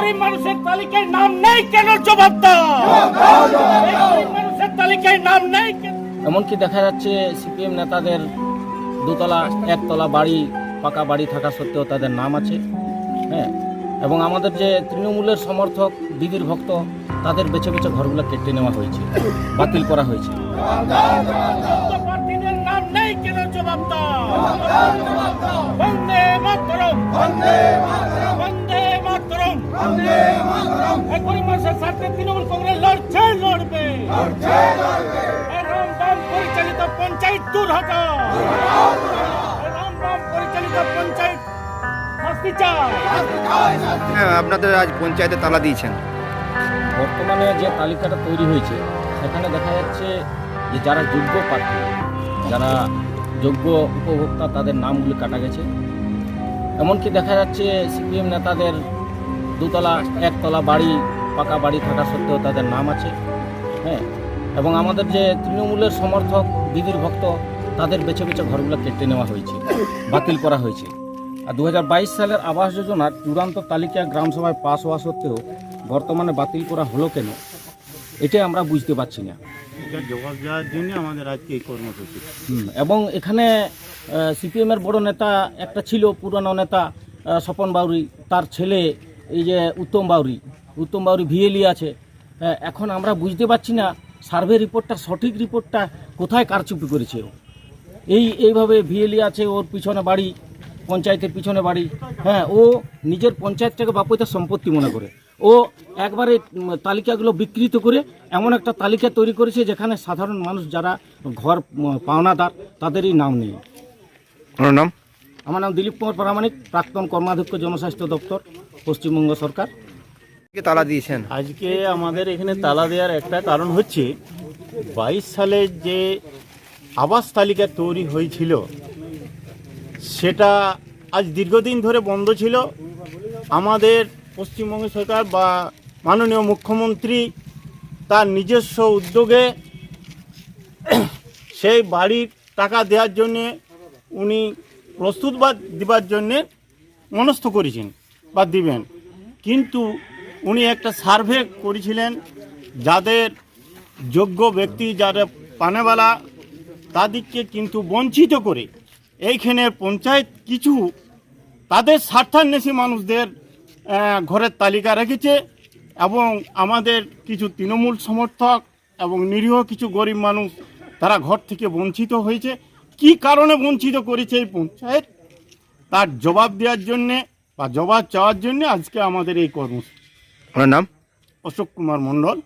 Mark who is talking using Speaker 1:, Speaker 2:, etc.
Speaker 1: গরিব মানুষের তালিকায় নাম নেই কেন জবাব দাও। মানুষের তালিকায় নাম নেই
Speaker 2: এমনকি দেখা যাচ্ছে সিপিএম নেতাদের দুতলা একতলা বাড়ি পাকা বাড়ি থাকা সত্ত্বেও তাদের নাম আছে। হ্যাঁ? এবং আমাদের যে তৃণমূলের সমর্থক দিদির ভক্ত তাদের বেছে বেছে ঘরগুলো কেটে নেওয়া হয়েছে বাতিল করা হয়েছে।
Speaker 1: নাম নেই কেন জবাব দাও। তৃণমূল কংগ্রেস লড়ছে লড়বে। রামবাম পরিচালিত পঞ্চায়েত দূর হটাও রামবাম পরিচালিত পঞ্চায়েত শাস্তি চাই
Speaker 3: হ্যাঁ আপনাদের আজ পঞ্চায়েতে তালা দিয়েছেন।
Speaker 2: বর্তমানে যে তালিকাটা তৈরি হয়েছে সেখানে দেখা যাচ্ছে যে যারা যোগ্য প্রার্থী যারা যোগ্য উপভোক্তা তাদের নামগুলি কাটা গেছে। এমনকি দেখা যাচ্ছে সিপিএম নেতাদের দুতলা একতলা বাড়ি পাকা বাড়ি থাকা সত্ত্বেও তাদের নাম আছে হ্যাঁ? এবং আমাদের যে তৃণমূলের সমর্থক দিদির ভক্ত তাদের বেছে বেছে ঘরগুলো কেটে নেওয়া হয়েছে বাতিল করা হয়েছে। আর দু হাজার বাইশ সালের আবাস যোজনার চূড়ান্ত তালিকা গ্রামসভায় পাশ হওয়া সত্ত্বেও বর্তমানে বাতিল করা হলো কেন এটাই আমরা বুঝতে পারছি না। এবং এখানে সিপিএমের বড় নেতা একটা ছিল পুরানো নেতা স্বপন বাউরি তার ছেলে এই যে উত্তম বাউরি উত্তম বাউরি ভিএলি আছে। আহ, এখন আমরা বুঝতে পারছি না সার্ভে রিপোর্টটা সঠিক রিপোর্টটা কোথায় কারচুপি করেছে ও। এই এইভাবে ভিএলি আছে ওর পিছনে বাড়ি পঞ্চায়েতের পিছনে বাড়ি। হ্যাঁ ও নিজের পঞ্চায়েতটাকে বাপৈতার সম্পত্তি মনে করে। ও একবারে তালিকাগুলো বিকৃত করে এমন একটা তালিকা তৈরি করেছে যেখানে সাধারণ মানুষ যারা ঘর পাওনাদার তাদেরই নাম নেই।
Speaker 3: নাম?
Speaker 2: আমার নাম দিলীপ কুমার প্রামাণিক প্রাক্তন কর্মাধ্যক্ষ জনস্বাস্থ্য দপ্তর পশ্চিমবঙ্গ সরকার।
Speaker 3: তালা দিয়েছেন।
Speaker 4: আজকে আমাদের এখানে তালা দেওয়ার একটা কারণ হচ্ছে বাইশ সালে যে আবাস তালিকা তৈরি হয়েছিল সেটা আজ দীর্ঘদিন ধরে বন্ধ ছিল। আমাদের পশ্চিমবঙ্গ সরকার বা মাননীয় মুখ্যমন্ত্রী তার নিজস্ব উদ্যোগে সেই বাড়ির টাকা দেওয়ার জন্যে উনি প্রস্তুত বা দিবার জন্যে মনস্থ করেছেন বা দিবেন। কিন্তু উনি একটা সার্ভে করেছিলেন যাদের যোগ্য ব্যক্তি যারা পানেওয়ালা, তাদেরকে কিন্তু বঞ্চিত করে। এইখানে পঞ্চায়েত কিছু তাদের স্বার্থান্বেষী মানুষদের ঘরের তালিকা রেখেছে এবং আমাদের কিছু তৃণমূল সমর্থক এবং নিরীহ কিছু গরিব মানুষ তারা ঘর থেকে বঞ্চিত হয়েছে। কি কারণে বঞ্চিত করেছে এই পঞ্চায়েত তার জবাব দেওয়ার জন্যে বা জবাব চাওয়ার জন্যে আজকে আমাদের এই কর্মসূচি।
Speaker 3: ওনার নাম?
Speaker 4: অশোক কুমার মণ্ডল।